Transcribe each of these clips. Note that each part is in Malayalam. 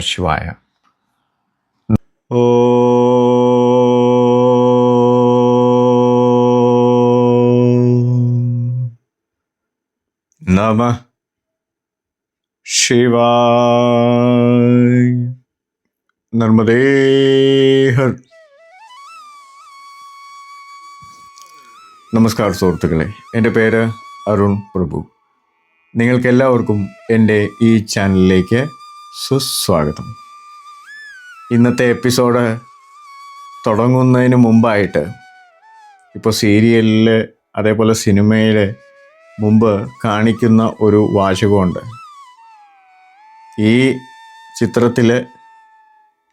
ശിവായ. നമ ശിവ നർമ്മദേഹ. നമസ്കാരം സുഹൃത്തുക്കളെ. എന്റെ പേര് അരുൺ പ്രഭു. നിങ്ങൾക്കെല്ലാവർക്കും എന്റെ ഈ ചാനലിലേക്ക് സുസ്വാഗതം. ഇന്നത്തെ എപ്പിസോഡ് തുടങ്ങുന്നതിന് മുമ്പായിട്ട് ഇപ്പോൾ സീരിയലിൽ അതേപോലെ സിനിമയിൽ മുമ്പ് കാണിക്കുന്ന ഒരു വാചകമുണ്ട്. ഈ ചിത്രത്തിൽ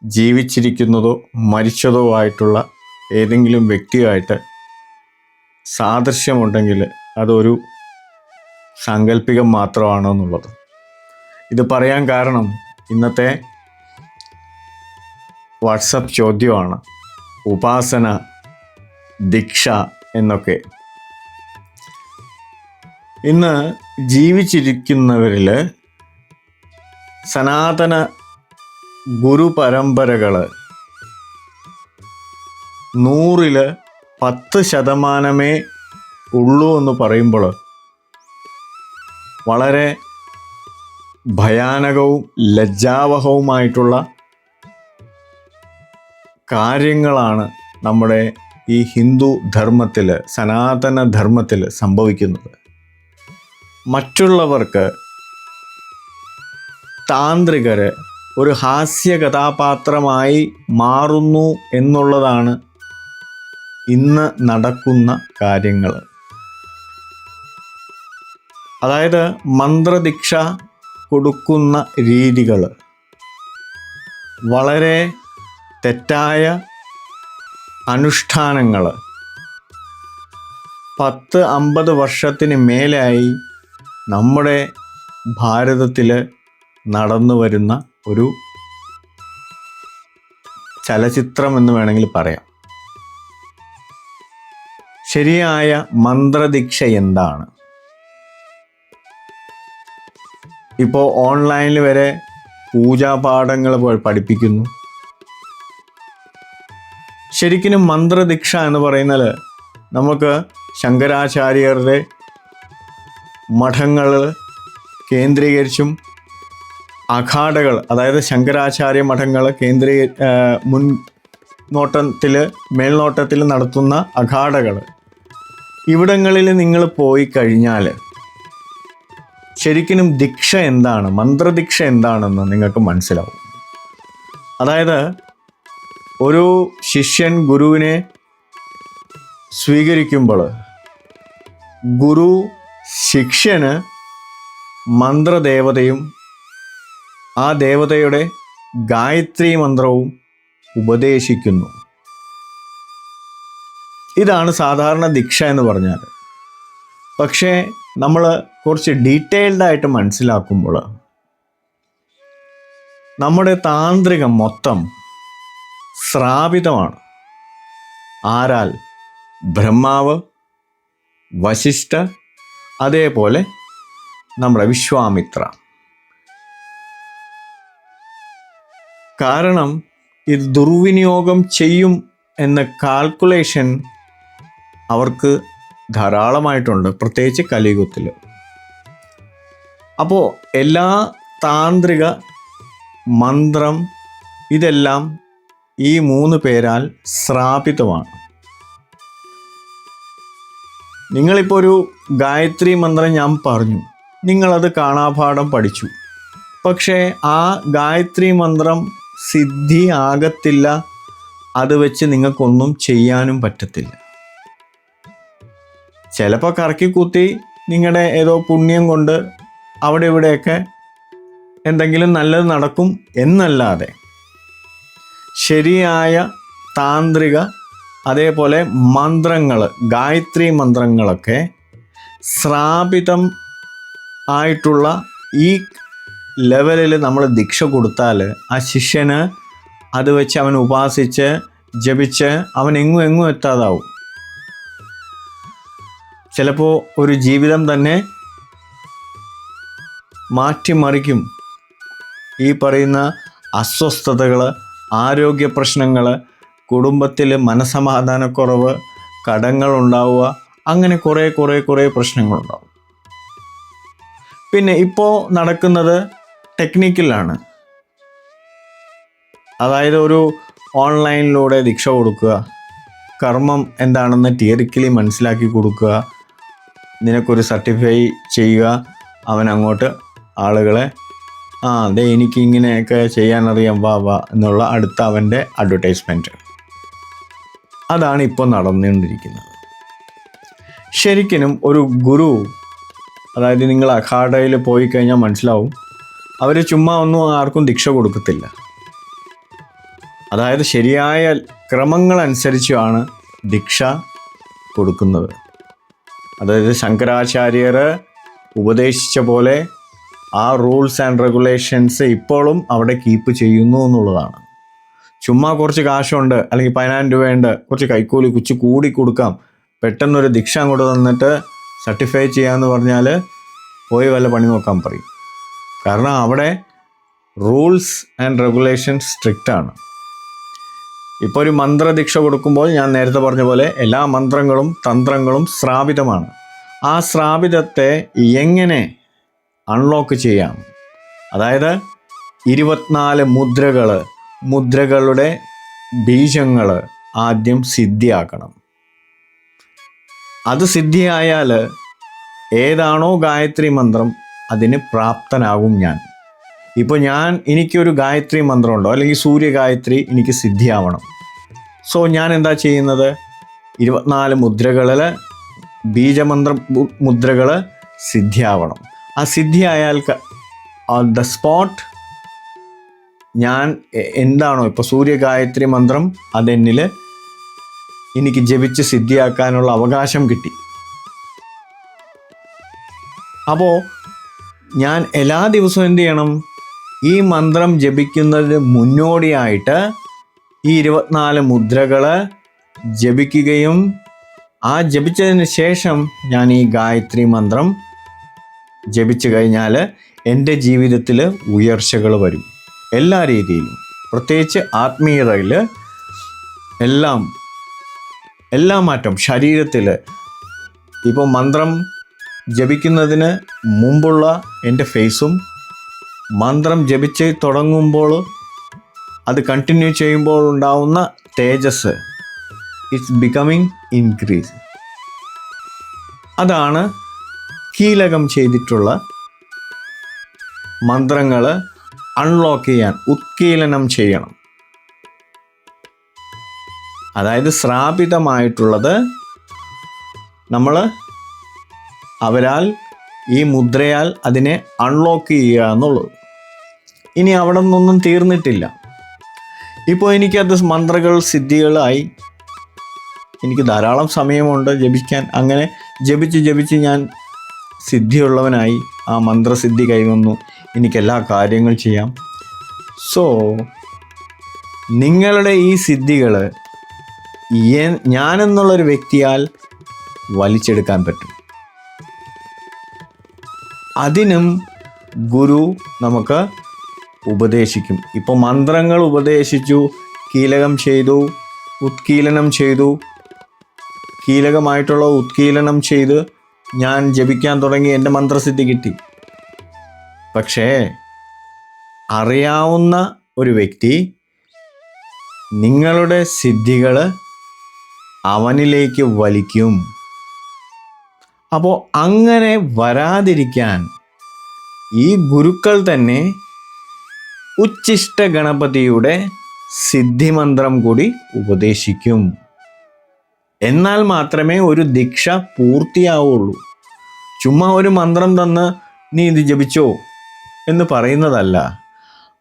ജീവിച്ചിരിക്കുന്നതോ മരിച്ചതോ ആയിട്ടുള്ള ഏതെങ്കിലും വ്യക്തിയായിട്ട് സാദൃശ്യമുണ്ടെങ്കിൽ അതൊരു സാങ്കല്പികം മാത്രമാണോ എന്നുള്ളത് ഇത് പറയാൻ കാരണം ഇന്നത്തെ വാട്സപ്പ് ചോദ്യമാണ്. ഉപാസന ദീക്ഷ എന്നൊക്കെ. ഇന്ന് ജീവിച്ചിരിക്കുന്നവരിൽ സനാതന ഗുരുപരമ്പരകൾ നൂറിൽ പത്ത് ശതമാനമേ ഉള്ളൂ എന്ന് പറയുമ്പോൾ വളരെ ഭയാനകവും ലജ്ജാവഹവുമായിട്ടുള്ള കാര്യങ്ങളാണ് നമ്മുടെ ഈ ഹിന്ദു ധർമ്മത്തിൽ സനാതന ധർമ്മത്തിൽ സംഭവിക്കുന്നത്. മറ്റുള്ളവർക്ക് താന്ത്രികർ ഒരു ഹാസ്യ കഥാപാത്രമായി മാറുന്നു എന്നുള്ളതാണ് ഇന്ന് നടക്കുന്ന കാര്യങ്ങൾ അതായത് മന്ത്രദീക്ഷ കൊടുക്കുന്ന രീതികൾ വളരെ തെറ്റായ അനുഷ്ഠാനങ്ങൾ. പത്ത് അമ്പത് വർഷത്തിന് മേലായി നമ്മുടെ ഭാരതത്തിൽ നടന്നു വരുന്ന ഒരു ചലച്ചിത്രം എന്ന് വേണമെങ്കിൽ പറയാം. ശരിയായ മന്ത്രദീക്ഷ എന്താണ്? ഇപ്പോൾ ഓൺലൈനിൽ വരെ പൂജാപാഠങ്ങൾ പഠിപ്പിക്കുന്നു. ശരിക്കും മന്ത്രദീക്ഷ എന്ന് പറയുന്നത് നമുക്ക് ശങ്കരാചാര്യരുടെ മഠങ്ങൾ കേന്ദ്രീകരിച്ചും അഖാഡകൾ അതായത് ശങ്കരാചാര്യ മഠങ്ങൾ കേന്ദ്രീ മുൻ നോട്ടത്തിൽ മേൽനോട്ടത്തിൽ നടത്തുന്ന അഖാഡകൾ. ഇവിടങ്ങളിൽ നിങ്ങൾ പോയി കഴിഞ്ഞാൽ ശരിക്കും ദീക്ഷ എന്താണ്? മന്ത്രദീക്ഷ എന്താണെന്ന് നിങ്ങൾക്ക് മനസ്സിലാവും. അതായത് ഒരു ശിഷ്യൻ ഗുരുവിനെ സ്വീകരിക്കുമ്പോൾ ഗുരു ശിഷ്യന് മന്ത്രദേവതയും ആ ദേവതയുടെ ഗായത്രി മന്ത്രവും ഉപദേശിക്കുന്നു. ഇതാണ് സാധാരണ ദീക്ഷ എന്ന് പറഞ്ഞാൽ. പക്ഷേ നമ്മൾ കുറച്ച് ഡീറ്റെയിൽഡ് ആയിട്ട് മനസ്സിലാക്കുമ്പോൾ നമ്മുടെ താന്ത്രികം മൊത്തം ശ്രാപിതമാണ് ആരാൽ? ബ്രഹ്മാവ് വശിഷ്ഠ അതേപോലെ നമ്മുടെ വിശ്വാമിത്ര. കാരണം ഇത് ദുർവിനിയോഗം ചെയ്യും എന്ന കാൽക്കുലേഷൻ അവർക്ക് ധാരാളമായിട്ടുണ്ട്. പ്രത്യേകിച്ച് കലിയുഗത്തിൽ അപ്പോൾ എല്ലാ താന്ത്രിക മന്ത്രം ഇതെല്ലാം ഈ മൂന്ന് പേരാൽ ശ്രാപിതമാണ്. നിങ്ങളിപ്പോൾ ഒരു ഗായത്രി മന്ത്രം ഞാൻ പറഞ്ഞു. നിങ്ങളത് കാണാപാഠം പഠിച്ചു. പക്ഷേ ആ ഗായത്രി മന്ത്രം സിദ്ധി ആകത്തില്ല. അത് വെച്ച് നിങ്ങൾക്കൊന്നും ചെയ്യാനും പറ്റത്തില്ല. ചിലപ്പോൾ കറക്കി കൂത്തി നിങ്ങളുടെ ഏതോ പുണ്യം കൊണ്ട് അവിടെ ഇവിടെയൊക്കെ എന്തെങ്കിലും നല്ലത് നടക്കും എന്നല്ലാതെ ശരിയായ താന്ത്രിക അതേപോലെ മന്ത്രങ്ങൾ ഗായത്രി മന്ത്രങ്ങളൊക്കെ ശ്രാപിതം ആയിട്ടുള്ള ഈ ലെവലിൽ നമ്മൾ ദീക്ഷ കൊടുത്താൽ ആ ശിഷ്യന് അത് വെച്ച് അവൻ ഉപാസിച്ച് ജപിച്ച് അവൻ എങ്ങും എങ്ങും എത്താതാവും. ചിലപ്പോൾ ഒരു ജീവിതം തന്നെ മാറ്റിമറിക്കും. ഈ പറയുന്ന അസ്വസ്ഥതകൾ ആരോഗ്യ പ്രശ്നങ്ങൾ കുടുംബത്തിൽ മനസമാധാനക്കുറവ് കടങ്ങളുണ്ടാവുക അങ്ങനെ കുറേ കുറേ കുറേ പ്രശ്നങ്ങളുണ്ടാവും. പിന്നെ ഇപ്പോൾ നടക്കുന്നത് ടെക്നിക്കലാണ്. അതായത് ഒരു ഓൺലൈനിലൂടെ ദീക്ഷ കൊടുക്കുക കർമ്മം എന്താണെന്ന് തിയറിക്കലി മനസ്സിലാക്കി കൊടുക്കുക നിനക്കൊരു സർട്ടിഫൈ ചെയ്യുക അവൻ അങ്ങോട്ട് ആളുകളെ ആ അതെ എനിക്ക് ഇങ്ങനെയൊക്കെ ചെയ്യാനറിയാം വാ വാ എന്നുള്ള അടുത്ത അവന്റെ അഡ്വർടൈസ്മെന്റ് അതാണ് ഇപ്പോൾ നടന്നുകൊണ്ടിരിക്കുന്നത്. ശരിക്കും ഒരു ഗുരു അതായത് നിങ്ങൾ അഖാഡയിൽ പോയി കഴിഞ്ഞാൽ മനസ്സിലാവും അവർ ചുമ്മാ ഒന്നും ആർക്കും ദീക്ഷ കൊടുക്കത്തില്ല. അതായത് ശരിയായ ക്രമങ്ങളനുസരിച്ചാണ് ദീക്ഷ കൊടുക്കുന്നത്. അതായത് ശങ്കരാചാര്യർ ഉപദേശിച്ച പോലെ ആ റൂൾസ് ആൻഡ് റെഗുലേഷൻസ് ഇപ്പോഴും അവിടെ കീപ്പ് ചെയ്യുന്നു എന്നുള്ളതാണ്. ചുമ്മാ കുറച്ച് കാശുണ്ട് അല്ലെങ്കിൽ പതിനായിരം രൂപയുണ്ട് കുറച്ച് കൈക്കൂലി കുച്ച് കൂടി കൊടുക്കാം പെട്ടെന്നൊരു ദീക്ഷ അങ്ങോട്ട് തന്നിട്ട് സർട്ടിഫൈ ചെയ്യാമെന്ന് പറഞ്ഞാൽ പോയി വല്ല പണി നോക്കാൻ പറയും. കാരണം അവിടെ റൂൾസ് ആൻഡ് റെഗുലേഷൻ സ്ട്രിക്റ്റ് ആണ്. ഇപ്പോൾ ഒരു മന്ത്രദീക്ഷ കൊടുക്കുമ്പോൾ ഞാൻ നേരത്തെ പറഞ്ഞ പോലെ എല്ലാ മന്ത്രങ്ങളും തന്ത്രങ്ങളും ശ്രാപിതമാണ് ആ ശ്രാപിതത്തെ എങ്ങനെ അൺലോക്ക് ചെയ്യാം. അതായത് ഇരുപത്തിനാല് മുദ്രകൾ മുദ്രകളുടെ ബീജങ്ങൾ ആദ്യം സിദ്ധിയാക്കണം. അത് സിദ്ധിയായാൽ ഏതാണോ ഗായത്രി മന്ത്രം അതിന് പ്രാപ്തനാകും ഞാൻ. ഇപ്പോൾ ഞാൻ എനിക്കൊരു ഗായത്രി മന്ത്രമുണ്ടോ? അല്ലെങ്കിൽ സൂര്യ ഗായത്രി എനിക്ക് സിദ്ധിയാവണം. സോ ഞാൻ എന്താ ചെയ്യുന്നത്? ഇരുപത്തിനാല് മുദ്രകളിൽ ബീജമന്ത്ര മുദ്രകൾ സിദ്ധിയാവണം. ആ അയാൾക്ക് ഓൺ ദ സ്പോട്ട് ഞാൻ എന്താണോ ഇപ്പോൾ സൂര്യ ഗായത്രി മന്ത്രം അതെന്നിൽ എനിക്ക് ജപിച്ച് സിദ്ധിയാക്കാനുള്ള അവകാശം കിട്ടി. അപ്പോൾ ഞാൻ എല്ലാ ദിവസവും എന്ത് ചെയ്യണം? ഈ മന്ത്രം ജപിക്കുന്നതിന് മുന്നോടിയായിട്ട് ഈ ഇരുപത്തിനാല് മുദ്രകൾ ജപിക്കുകയും ആ ജപിച്ചതിന് ശേഷം ഞാൻ ഈ ഗായത്രി മന്ത്രം ജപിച്ചു കഴിഞ്ഞാൽ എന്റെ ജീവിതത്തിൽ ഉയർച്ചകൾ വരും. എല്ലാ രീതിയിലും. പ്രത്യേകിച്ച് ആത്മീയതയിൽ എല്ലാം എല്ലാ മാറ്റം ശരീരത്തിൽ ഇപ്പോൾ മന്ത്രം ജപിക്കുന്നതിന് മുമ്പുള്ള എന്റെ ഫേസും മന്ത്രം ജപിച്ച് തുടങ്ങുമ്പോൾ അത് കണ്ടിന്യൂ ചെയ്യുമ്പോൾ ഉണ്ടാവുന്ന തേജസ് ഇറ്റ്സ് ബിക്കമിങ് ഇൻക്രീസ് അതാണ് കീലകം ചെയ്തിട്ടുള്ള മന്ത്രങ്ങൾ അൺലോക്ക് ചെയ്യാൻ ഉത്കീലനം ചെയ്യണം. അതായത് ശ്രാപിതമായിട്ടുള്ളത് നമ്മൾ അവരാൽ ഈ മുദ്രയാൽ അതിനെ അൺലോക്ക് ചെയ്യുക എന്നുള്ളത്. ഇനി അവിടെ നിന്നൊന്നും തീർന്നിട്ടില്ല. ഇപ്പോൾ എനിക്കത് മന്ത്രകൾ സിദ്ധികളായി എനിക്ക് ധാരാളം സമയമുണ്ട് ജപിക്കാൻ. അങ്ങനെ ജപിച്ച് ജപിച്ച് ഞാൻ സിദ്ധിയുള്ളവനായി ആ മന്ത്രസിദ്ധി കൈവന്നു. എനിക്ക് എല്ലാ കാര്യങ്ങൾ ചെയ്യാം. സോ നിങ്ങളുടെ ഈ സിദ്ധികൾ ഞാനെന്നുള്ളൊരു വ്യക്തിയാൽ വലിച്ചെടുക്കാൻ പറ്റും. അതിനും ഗുരു നമുക്ക് ഉപദേശിക്കും. ഇപ്പോൾ മന്ത്രങ്ങൾ ഉപദേശിച്ചു കീലകം ചെയ്തു ഉത്കീലനം ചെയ്തു. കീലകമായിട്ടുള്ള ഉത്കീലനം ചെയ്ത് ഞാൻ ജപിക്കാൻ തുടങ്ങി എന്റെ മന്ത്രസിദ്ധി കിട്ടി. പക്ഷേ അറിയാവുന്ന ഒരു വ്യക്തി നിങ്ങളുടെ സിദ്ധികൾ അവനിലേക്ക് വലിക്കും. അപ്പോൾ അങ്ങനെ വരാതിരിക്കാൻ ഈ ഗുരുക്കൾ തന്നെ ഉച്ചിഷ്ട ഗണപതിയുടെ സിദ്ധിമന്ത്രം കൂടി ഉപദേശിക്കും. എന്നാൽ മാത്രമേ ഒരു ദീക്ഷ പൂർത്തിയാവുള്ളൂ. ചുമ്മാ ഒരു മന്ത്രം തന്ന് നീ ഇത് ജപിച്ചോ എന്ന് പറയുന്നതല്ല.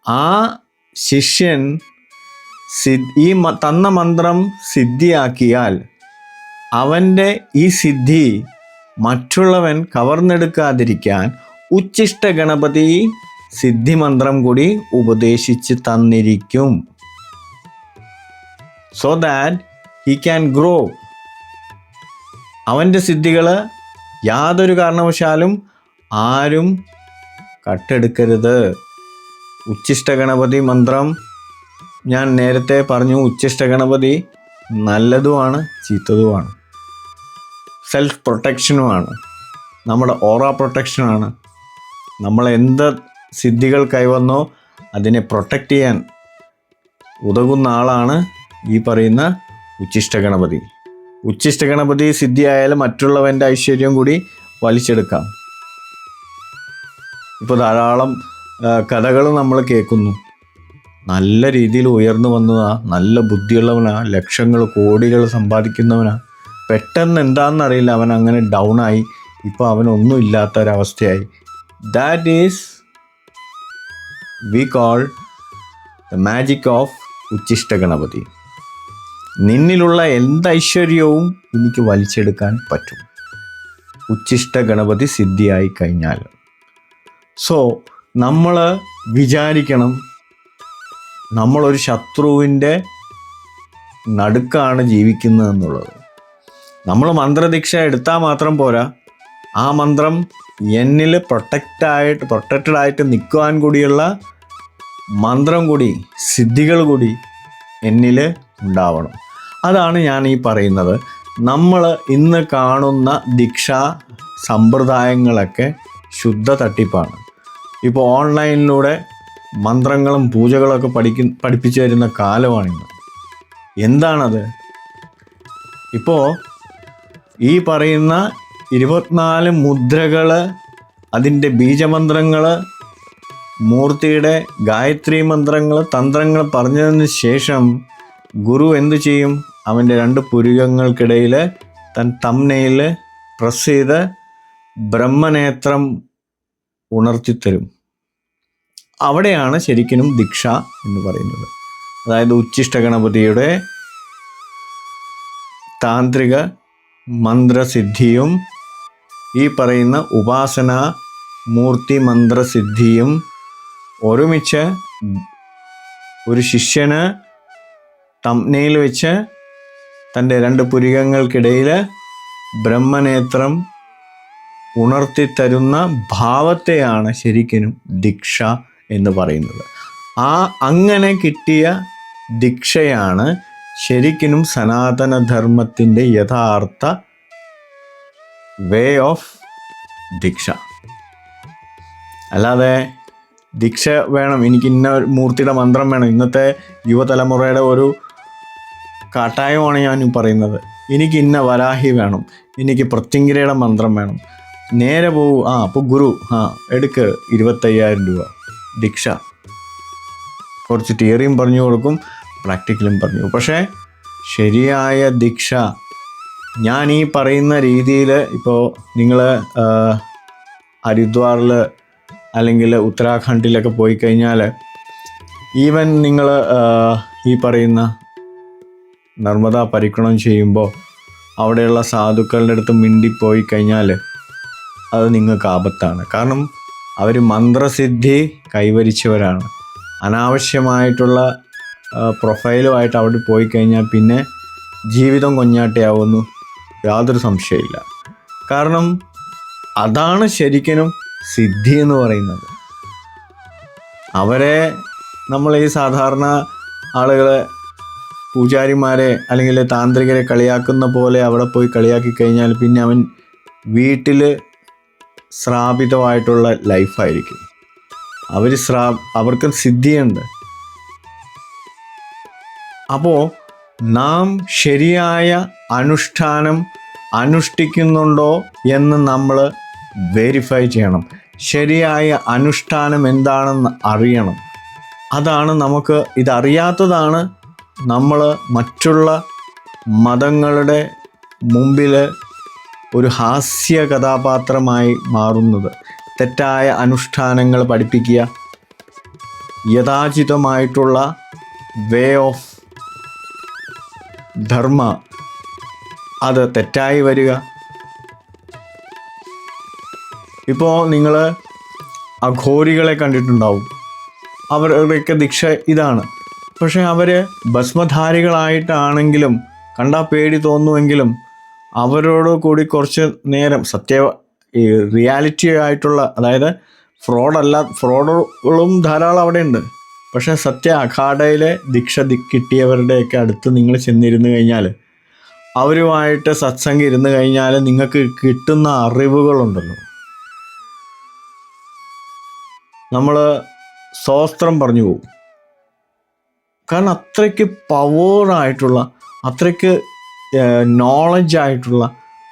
ആ ശിഷ്യൻ ഈ തന്ന മന്ത്രം സിദ്ധിയാക്കിയാൽ അവന്റെ ഈ സിദ്ധി മറ്റുള്ളവൻ കവർന്നെടുക്കാതിരിക്കാൻ ഉച്ചിഷ്ട ഗണപതി സിദ്ധി മന്ത്രം കൂടി ഉപദേശിച്ച് തന്നിരിക്കും. So that he can grow അവന്റെ സിദ്ധികൾ യാതൊരു കാരണവശാലും ആരും കട്ടെടുക്കരുത്. ഉച്ഛിഷ്ട ഗണപതി മന്ത്രം ഞാൻ നേരത്തെ പറഞ്ഞു ഉച്ഛിഷ്ട ഗണപതി നല്ലതുമാണ് ചീത്തതുമാണ്. സെൽഫ് പ്രൊട്ടക്ഷനുമാണ് നമ്മുടെ ഓറ പ്രൊട്ടക്ഷനാണ് നമ്മൾ എന്ത് സിദ്ധികൾ കൈവന്നോ അതിനെ പ്രൊട്ടക്റ്റ് ചെയ്യാൻ ഉതകുന്ന ആളാണ് ഈ പറയുന്ന ഉച്ഛിഷ്ട ഗണപതി. ഉച്ഛിഷ്ട ഗണപതി സിദ്ധിയായാലും മറ്റുള്ളവന്റെ ഐശ്വര്യം കൂടി വലിച്ചെടുക്കാം. ഇപ്പോൾ ധാരാളം കഥകൾ നമ്മൾ കേൾക്കുന്നു. നല്ല രീതിയിൽ ഉയർന്നു വന്നതാ നല്ല ബുദ്ധിയുള്ളവനാ ലക്ഷങ്ങൾ കോടികൾ സമ്പാദിക്കുന്നവനാ. പെട്ടെന്ന് എന്താണെന്നറിയില്ല അവൻ അങ്ങനെ ഡൗൺ ആയി. ഇപ്പോൾ അവനൊന്നും ഇല്ലാത്ത ഒരവസ്ഥയായി that is we call the magic of Uchchhishta Ganapati നിന്നിലുള്ള എന്ത് ഐശ്വര്യവും എനിക്ക് വലിച്ചെടുക്കാൻ പറ്റും. ഉച്ഛിഷ്ട ഗണപതി സിദ്ധിയായി കഴിഞ്ഞാൽ. സോ നമ്മൾ വിചാരിക്കണം നമ്മളൊരു ശത്രുവിന്റെ നടുക്കാണ് ജീവിക്കുന്നതെന്നുള്ളത് നമ്മൾ മന്ത്രദീക്ഷ എടുത്താൽ മാത്രം പോരാ. ആ മന്ത്രം എന്നിൽ പ്രൊട്ടക്റ്റായിട്ട് പ്രൊട്ടക്റ്റഡ് ആയിട്ട് നിൽക്കുവാൻ കൂടിയുള്ള മന്ത്രം കൂടി സിദ്ധികൾ കൂടി എന്നിൽ ഉണ്ടാവണം. അതാണ് ഞാൻ ഈ പറയുന്നത്. നമ്മൾ ഇന്ന് കാണുന്ന ദീക്ഷാ സമ്പ്രദായങ്ങളൊക്കെ ശുദ്ധ തട്ടിപ്പാണ്. ഇപ്പോൾ ഓൺലൈനിലൂടെ മന്ത്രങ്ങളും പൂജകളൊക്കെ പഠിക്ക പഠിപ്പിച്ചു വരുന്ന കാലമാണിന്ന്. എന്താണത്? ഇപ്പോൾ ഈ പറയുന്ന ഇരുപത്തിനാല് മുദ്രകൾ അതിന്റെ ബീജമന്ത്രങ്ങൾ മൂർത്തിയുടെ ഗായത്രി മന്ത്രങ്ങൾ തന്ത്രങ്ങൾ പറഞ്ഞതിന് ശേഷം ഗുരു എന്തു ചെയ്യും? അവന്റെ രണ്ട് പുരുകങ്ങൾക്കിടയിൽ തൻ തമ്മനയിൽ പ്രസ് ചെയ്ത് ബ്രഹ്മനേത്രം ഉണർത്തിത്തരും അവിടെയാണ് ശരിക്കും ദീക്ഷ എന്ന് പറയുന്നത്. അതായത് ഉച്ചിഷ്ട ഗണപതിയുടെ താന്ത്രിക മന്ത്രസിദ്ധിയും ഈ പറയുന്ന ഉപാസന മൂർത്തി മന്ത്രസിദ്ധിയും ഒരുമിച്ച് ഒരു ശിഷ്യന് തമ്നയിൽ വെച്ച് തന്റെ രണ്ട് പുരികങ്ങൾക്കിടയിൽ ബ്രഹ്മനേത്രം ഉണർത്തിത്തരുന്ന ഭാവത്തെയാണ് ശരിക്കും ദീക്ഷ എന്ന് പറയുന്നത്. ആ അങ്ങനെ കിട്ടിയ ദീക്ഷയാണ് ശരിക്കും സനാതനധർമ്മത്തിന്റെ യഥാർത്ഥ വേ ഓഫ് ദീക്ഷ. അല്ലാതെ ദീക്ഷ വേണം എനിക്ക് ഇന്ന മൂർത്തിയുടെ മന്ത്രം വേണം. ഇന്നത്തെ യുവതലമുറയുടെ ഒരു കാട്ടായമാണ് ഞാൻ പറയുന്നത്. എനിക്ക് ഇന്ന വരാഹി വേണം. എനിക്ക് പ്രത്യങ്കിരയുടെ മന്ത്രം വേണം. നേരെ പോകൂ ആ അപ്പോൾ ഗുരു ആ എടുക്ക്. ഇരുപത്തയ്യായിരം രൂപ. ദീക്ഷ. കുറച്ച് തിയറിയും പറഞ്ഞു കൊടുക്കും പ്രാക്ടിക്കലും പറഞ്ഞു പക്ഷേ ശരിയായ ദീക്ഷ. ഞാൻ ഈ പറയുന്ന രീതിയിൽ ഇപ്പോൾ നിങ്ങൾ ഹരിദ്വാറിൽ അല്ലെങ്കിൽ ഉത്തരാഖണ്ഡിലൊക്കെ പോയി കഴിഞ്ഞാൽ ഈവൻ നിങ്ങൾ ഈ പറയുന്ന നർമ്മദ പരിക്രണം ചെയ്യുമ്പോൾ അവിടെയുള്ള സാധുക്കളുടെ അടുത്ത് മിണ്ടിപ്പോയി കഴിഞ്ഞാൽ അത് നിങ്ങൾക്ക് ആപത്താണ്. കാരണം അവർ മന്ത്രസിദ്ധി കൈവരിച്ചവരാണ്. അനാവശ്യമായിട്ടുള്ള പ്രൊഫൈലുമായിട്ട് അവിടെ പോയി കഴിഞ്ഞാൽ പിന്നെ ജീവിതം കൊഞ്ഞാട്ടയാവുന്നു യാതൊരു സംശയമില്ല കാരണം അതാണ് ശരിക്കും സിദ്ധി എന്ന് പറയുന്നത്. അവരെ നമ്മൾ ഈ സാധാരണ ആളുകളെ പൂജാരിമാരെ അല്ലെങ്കിൽ താന്ത്രികരെ കളിയാക്കുന്ന പോലെ അവിടെ പോയി കളിയാക്കി കഴിഞ്ഞാൽ പിന്നെ അവൻ വീട്ടിൽ ശ്രാപിതമായിട്ടുള്ള ലൈഫായിരിക്കും. അവർ ശ്രാ അവർക്ക് സിദ്ധിയുണ്ട്. അപ്പോൾ നാം ശരിയായ അനുഷ്ഠാനം അനുഷ്ഠിക്കുന്നുണ്ടോ എന്ന് നമ്മൾ വെരിഫൈ ചെയ്യണം. ശരിയായ അനുഷ്ഠാനം എന്താണെന്ന് അറിയണം. അതാണ് നമുക്ക് ഇതറിയാത്തതാണ് നമ്മൾ മറ്റുള്ള മതങ്ങളുടെ മുമ്പിൽ ഒരു ഹാസ്യ കഥാപാത്രമായി മാറുന്നത്. തെറ്റായ അനുഷ്ഠാനങ്ങൾ പഠിപ്പിക്കുക യഥാചിതമായിട്ടുള്ള വേ ഓഫ് ധർമ്മ അത് തെറ്റായി വരിക. ഇപ്പോൾ നിങ്ങൾ അഘോരികളെ കണ്ടിട്ടുണ്ടാവും. അവരുടെയൊക്കെ ദീക്ഷ ഇതാണ്. പക്ഷെ അവർ ഭസ്മധാരികളായിട്ടാണെങ്കിലും കണ്ടാൽ പേടി തോന്നുമെങ്കിലും അവരോട് കൂടി കുറച്ച് നേരം സത്യ ഈ റിയാലിറ്റി ആയിട്ടുള്ള അതായത് ഫ്രോഡല്ല ഫ്രോഡുകളും ധാരാളം അവിടെ ഉണ്ട് പക്ഷെ സത്യ അഖാഡയിലെ ദീക്ഷ കിട്ടിയവരുടെയൊക്കെ അടുത്ത് നിങ്ങൾ ചെന്നിരുന്നു കഴിഞ്ഞാൽ അവരുമായിട്ട് സത്സംഗം ഇരുന്ന് കഴിഞ്ഞാൽ നിങ്ങൾക്ക് കിട്ടുന്ന അറിവുകളുണ്ടല്ലോ. നമ്മൾ സ്വസ്ത്രം പറഞ്ഞു പോകും കാരണം അത്രയ്ക്ക് പവറായിട്ടുള്ള അത്രയ്ക്ക് നോളജ് ആയിട്ടുള്ള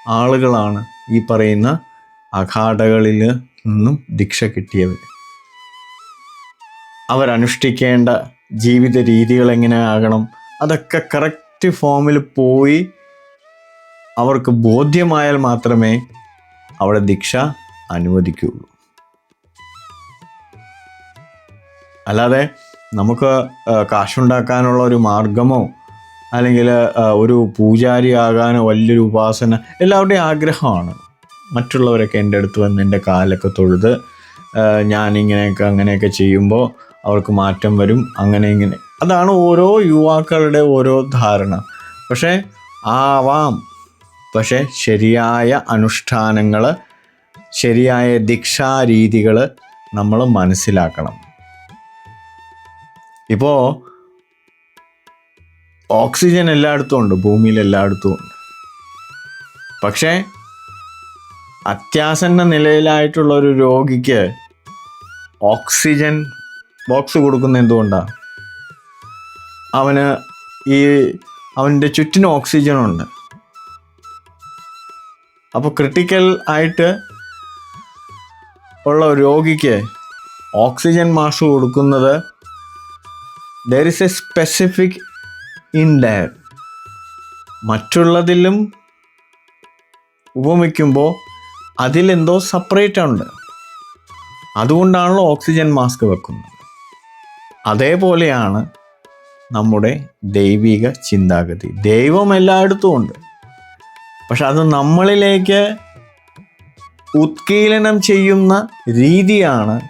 ആളുകളാണ് ഈ പറയുന്ന അഖാഡകളിൽ നിന്നും ദീക്ഷ കിട്ടിയവർ. അവരനുഷ്ഠിക്കേണ്ട ജീവിത രീതികൾ എങ്ങനെ ആകണം അതൊക്കെ കറക്റ്റ് ഫോമിൽ പോയി അവർക്ക് ബോധ്യമായാൽ മാത്രമേ അവിടെ ദീക്ഷ അനുവദിക്കുകയുള്ളൂ. അല്ലാതെ നമുക്ക് കാശുണ്ടാക്കാനുള്ള ഒരു മാർഗമോ അല്ലെങ്കിൽ ഒരു പൂജാരി ആകാനോ വലിയൊരു ഉപാസന എല്ലാവരുടെയും ആഗ്രഹമാണ്. മറ്റുള്ളവരൊക്കെ എന്റെ അടുത്ത് വന്ന് എന്റെ കാലൊക്കെ തൊഴുത് ഞാനിങ്ങനെയൊക്കെ അങ്ങനെയൊക്കെ ചെയ്യുമ്പോൾ അവർക്ക് മാറ്റം വരും. അങ്ങനെ ഇങ്ങനെ. അതാണ് ഓരോ യുവാക്കളുടെ ഓരോ ധാരണ. പക്ഷേ ആവാം. പക്ഷേ ശരിയായ അനുഷ്ഠാനങ്ങൾ ശരിയായ ദീക്ഷാരീതികൾ നമ്മൾ മനസ്സിലാക്കണം. ഇപ്പോൾ ഓക്സിജൻ എല്ലായിടത്തും ഉണ്ട് ഭൂമിയിൽ എല്ലായിടത്തും ഉണ്ട്. പക്ഷേ അത്യാസന്ന നിലയിലായിട്ടുള്ള ഒരു രോഗിക്ക് ഓക്സിജൻ ബോക്സ് കൊടുക്കുന്ന എന്തുകൊണ്ടാണ് അവന് ഈ അവന്റെ ചുറ്റിനും ഓക്സിജൻ ഉണ്ട്. അപ്പോൾ ക്രിട്ടിക്കൽ ആയിട്ട് ഉള്ള രോഗിക്ക് ഓക്സിജൻ മാസ്ക് കൊടുക്കുന്നത് there is a specific in dire മറ്റുള്ളതിലും ഉപമിക്കുമ്പോൾ അതിലെന്തോ സെപ്പറേറ്റ് ഉണ്ട്. അതുകൊണ്ടാണല്ലോ ഓക്സിജൻ മാസ്ക് വെക്കുന്നത്. അതേപോലെയാണ് നമ്മുടെ ദൈവിക ചിന്താഗതി. ദൈവം എല്ലായിടത്തും ഉണ്ട്. പക്ഷെ അത് നമ്മളിലേക്ക് ഉത്കീലനം ചെയ്യുന്ന രീതിയാണ്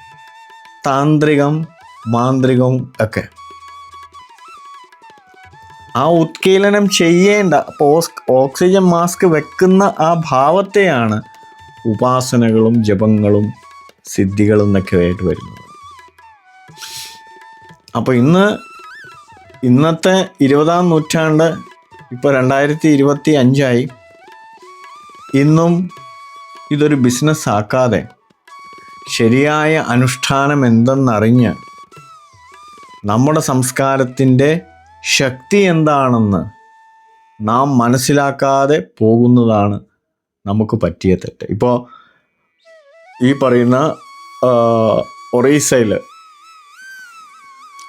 താന്ത്രികം മാന്ത്രികവും ഒക്കെ. ആ ഉത്കീലനം ചെയ്യേണ്ട ഓക്സിജൻ മാസ്ക് വെക്കുന്ന ആ ഭാവത്തെയാണ് ഉപാസനകളും ജപങ്ങളും സിദ്ധികളും എന്നൊക്കെ ആയിട്ട് വരുന്നത്. അപ്പോൾ ഇന്ന് ഇന്നത്തെ ഇരുപതാം നൂറ്റാണ്ട് ഇപ്പോൾ രണ്ടായിരത്തി ഇരുപത്തി അഞ്ചായി ഇന്നും ഇതൊരു ബിസിനസ് ആക്കാതെ ശരിയായ അനുഷ്ഠാനം എന്തെന്നറിഞ്ഞ് നമ്മുടെ സംസ്കാരത്തിന്റെ ശക്തി എന്താണെന്ന് നാം മനസ്സിലാക്കാതെ പോകുന്നതാണ് നമുക്ക് പറ്റിയ തെറ്റ്. ഇപ്പോൾ ഈ പറയുന്ന ഒറീസയിൽ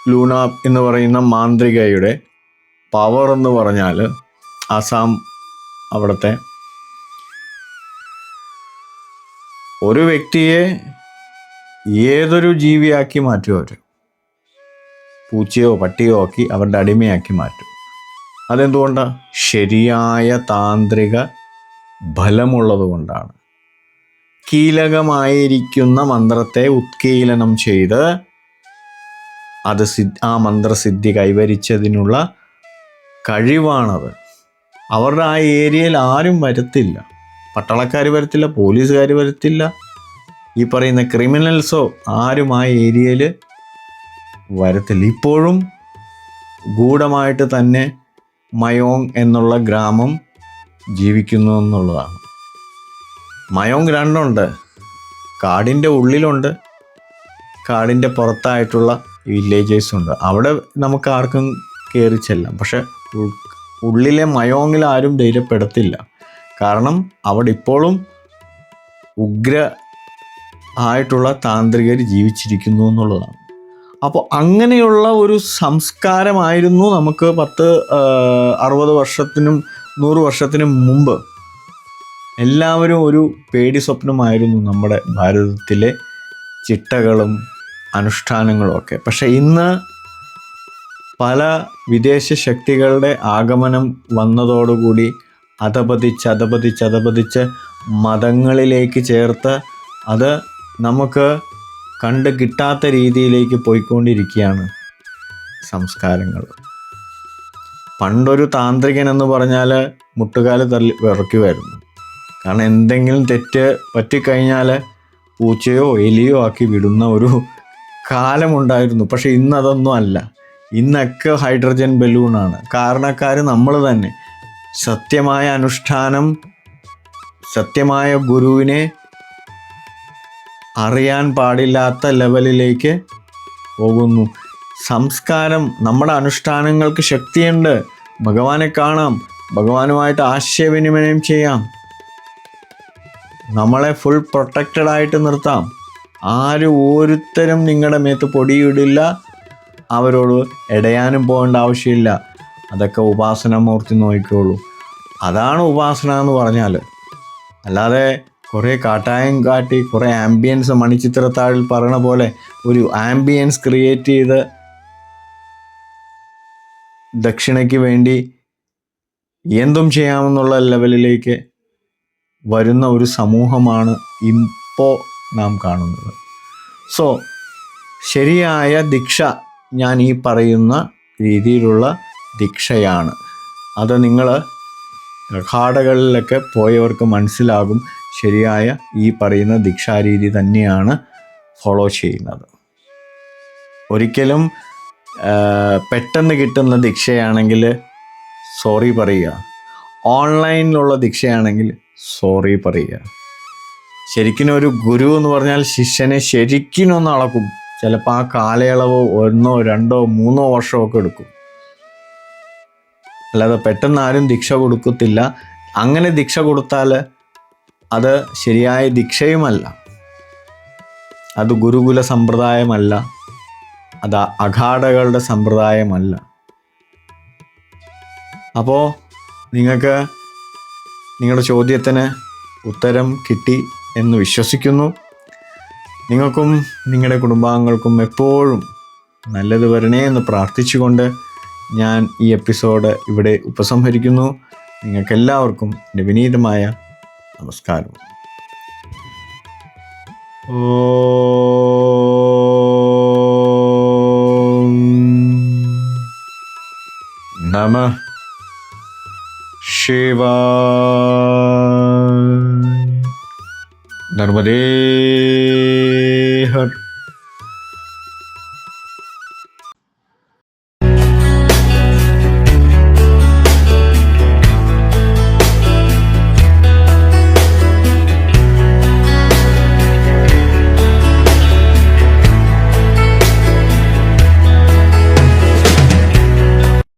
ലൂണ എന്ന് പറയുന്ന മാന്ത്രികയുടെ പവർ എന്ന് പറഞ്ഞാൽ ആസാം അവിടുത്തെ ഒരു വ്യക്തിയെ ഏതൊരു ജീവിയാക്കി മാറ്റും അവർ പൂച്ചയോ പട്ടിയോ ആക്കി അവരുടെ അടിമയാക്കി മാറ്റും. അതെന്തുകൊണ്ടാണ് ശരിയായ താന്ത്രിക ഫലമുള്ളതുകൊണ്ടാണ് കീലകമായിരിക്കുന്ന മന്ത്രത്തെ ഉത്കീലനം ചെയ്ത് അത് സി ആ മന്ത്രസിദ്ധി കൈവരിച്ചതിനുള്ള കഴിവാണത്. അവരുടെ ആ ഏരിയയിൽ ആരും വരത്തില്ല. പട്ടാളക്കാർ വരത്തില്ല പോലീസുകാർ വരത്തില്ല. ഈ പറയുന്ന ക്രിമിനൽസോ ആരും ആ ഏരിയയിൽ വരത്തില്ല. ഇപ്പോഴും ഗൂഢമായിട്ട് തന്നെ മയോങ് എന്നുള്ള ഗ്രാമം ജീവിക്കുന്നു എന്നുള്ളതാണ്. മയോങ് രണ്ടുണ്ട്. കാടിന്റെ ഉള്ളിലുണ്ട്. കാടിന്റെ പുറത്തായിട്ടുള്ള വില്ലേജേഴ്സ് ഉണ്ട് അവിടെ നമുക്ക് ആർക്കും കയറി ചെല്ലാം. പക്ഷെ ഉള്ളിലെ മയോങ്ങിൽ ആരും ധൈര്യപ്പെടത്തില്ല. കാരണം അവിടെ ഇപ്പോഴും ഉഗ്ര ആയിട്ടുള്ള താന്ത്രികർ ജീവിച്ചിരിക്കുന്നു എന്നുള്ളതാണ്. അപ്പോൾ അങ്ങനെയുള്ള ഒരു സംസ്കാരമായിരുന്നു നമുക്ക് പത്ത് അറുപത് വർഷത്തിനും നൂറ് വർഷത്തിനും മുമ്പ്. എല്ലാവരും ഒരു പേടി സ്വപ്നമായിരുന്നു നമ്മുടെ ഭാരതത്തിലെ ചിട്ടകളും അനുഷ്ഠാനങ്ങളും ഒക്കെ. പക്ഷേ ഇന്ന് പല വിദേശ ശക്തികളുടെ ആഗമനം വന്നതോടുകൂടി അതപതിച്ച് അതപതിച്ച് അതപതിച്ച് മതങ്ങളിലേക്ക് ചേർത്ത് അത് നമുക്ക് കണ്ട് കിട്ടാത്ത രീതിയിലേക്ക് പോയിക്കൊണ്ടിരിക്കുകയാണ് സംസ്കാരങ്ങൾ. പണ്ടൊരു താന്ത്രികൻ എന്ന് പറഞ്ഞാൽ മുട്ടുകാൽ തള്ളി വിറയ്ക്കുമായിരുന്നു കാരണം എന്തെങ്കിലും തെറ്റ് പറ്റിക്കഴിഞ്ഞാൽ പൂച്ചയോ എലിയോ ആക്കി വിടുന്ന ഒരു കാലമുണ്ടായിരുന്നു. പക്ഷെ ഇന്ന് അതൊന്നും അല്ല. ഇന്നൊക്കെ ഹൈഡ്രജൻ ബലൂണാണ്. കാരണക്കാർ നമ്മൾ തന്നെ. സത്യമായ അനുഷ്ഠാനം സത്യമായ ഗുരുവിനെ അറിയാൻ പാടില്ലാത്ത ലെവലിലേക്ക് പോകുന്നു. സംസ്കാരം നമ്മുടെ അനുഷ്ഠാനങ്ങൾക്ക് ശക്തിയുണ്ട്. ഭഗവാനെ കാണാം. ഭഗവാനുമായിട്ട് ആശയവിനിമയം ചെയ്യാം. നമ്മളെ ഫുൾ പ്രൊട്ടക്റ്റഡ് ആയിട്ട് നിർത്താം. ആരും ഓരോരുത്തരും നിങ്ങളുടെ മേത്ത് പൊടിയിടില്ല. അവരോട് ഇടയാനും പോകേണ്ട ആവശ്യമില്ല. അതൊക്കെ ഉപാസന മൂർത്തി നോക്കിക്കോളൂ. അതാണ് ഉപാസന എന്ന് പറഞ്ഞാൽ അല്ലാതെ കുറേ കാട്ടായം കാട്ടി കുറേ ആംബിയൻസ് മണിച്ചിത്രത്താഴിൽ പറയണ പോലെ ഒരു ആംബിയൻസ് ക്രിയേറ്റ് ചെയ്ത് ദക്ഷിണയ്ക്ക് വേണ്ടി എന്തും ചെയ്യാമെന്നുള്ള ലെവലിലേക്ക് വരുന്ന ഒരു സമൂഹമാണ് ഇപ്പോൾ നാം കാണുന്നത്. സോ ശരിയായ ദീക്ഷ ഞാൻ ഈ പറയുന്ന രീതിയിലുള്ള ദീക്ഷയാണ്. അത് നിങ്ങൾ ഘാടകളിലൊക്കെ പോയവർക്ക് മനസ്സിലാകും. ശരിയായ ഈ പറയുന്ന ദീക്ഷാരീതി തന്നെയാണ് ഫോളോ ചെയ്യുന്നത്. ഒരിക്കലും പെട്ടെന്ന് കിട്ടുന്ന ദീക്ഷയാണെങ്കിൽ സോറി പറയുക. ഓൺലൈനിലുള്ള ദീക്ഷയാണെങ്കിൽ സോറി പറയുക. ശരിക്കും ഒരു ഗുരു എന്ന് പറഞ്ഞാൽ ശിഷ്യനെ ശരിക്കും ഒന്ന് അളക്കും. ചിലപ്പോൾ ആ കാലയളവ് ഒന്നോ രണ്ടോ മൂന്നോ വർഷമൊക്കെ എടുക്കും. അല്ലാതെ പെട്ടെന്ന് ആരും ദീക്ഷ കൊടുക്കത്തില്ല. അങ്ങനെ ദീക്ഷ കൊടുത്താൽ അത് ശരിയായ ദീക്ഷയുമല്ല. അത് ഗുരുകുല സമ്പ്രദായമല്ല. അത് അഘാടകളുടെ സമ്പ്രദായമല്ല. അപ്പോൾ നിങ്ങൾക്ക് നിങ്ങളുടെ ചോദ്യത്തിന് ഉത്തരം കിട്ടി എന്ന് വിശ്വസിക്കുന്നു. നിങ്ങൾക്കും നിങ്ങളുടെ കുടുംബാംഗങ്ങൾക്കും എപ്പോഴും നല്ലത് വരണേ എന്ന് പ്രാർത്ഥിച്ചുകൊണ്ട് ഞാൻ ഈ എപ്പിസോഡ് ഇവിടെ ഉപസംഹരിക്കുന്നു. നിങ്ങൾക്കെല്ലാവർക്കും എന്റെ വിനീതമായ നമസ്കാരം ഓം നമ ശിവായ നർമ്മദേ